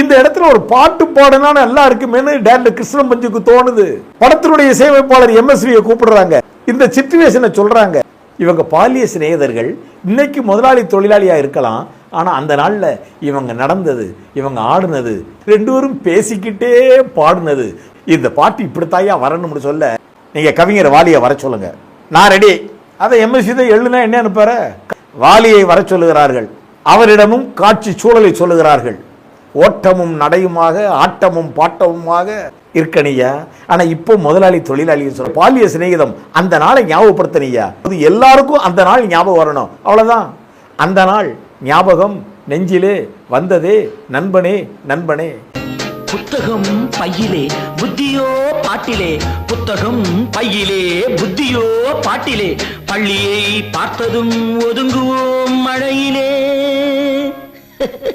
இந்த இடத்துல ஒரு பாட்டு பாடனா நல்லா இருக்குமேனு டேரக்டர் கிருஷ்ணன் பஞ்சுக்கு தோணுது. படத்தினுடைய இசையமைப்பாளர் எம்எஸ்வியை கூப்பிடுறாங்க. இந்த சிச்சுவேஷனை சொல்றாங்க. இவங்க பாலிய சிநேகிதர்கள் இன்னைக்கு முதலாளி தொழிலாளியாக இருக்கலாம். ஆனால் அந்த நாளில் இவங்க நடந்தது இவங்க ஆடுனது ரெண்டு பேரும் பேசிக்கிட்டே பாடுனது. இந்த பாட்டு இப்படித்தாயா வரணும்னு சொல்ல நீங்கள் கவிஞர் வாலியை வர சொல்லுங்க. நான் ரெடி அதை எம்எஸ்சி தான் எழுதுனா என்ன அனுப்பார வாலியை வர சொல்லுகிறார்கள். அவரிடமும் காட்சி சூழலை சொல்லுகிறார்கள். ஓட்டமும் நடையுமாக ஆட்டமும் பாட்டமுமாக இருக்கணியா? ஆனால் இப்போ முதலாளி தொழிலாளி சொல்ல பாலிய சிநேகிதம் அந்த நாளை ஞாபகப்படுத்தணியா? அது எல்லாருக்கும் அந்த நாள் ஞாபகம் வரணும். அவ்வளோதான் அந்த நாள் ஞாபகம் நெஞ்சிலே வந்ததே நண்பனே நண்பனே. புத்தகம் பையிலே புத்தியோ பாட்டிலே. புத்தகம் பையிலே புத்தியோ பாட்டிலே. பள்ளியை பார்த்ததும் ஒதுங்குவோம் மழையிலே.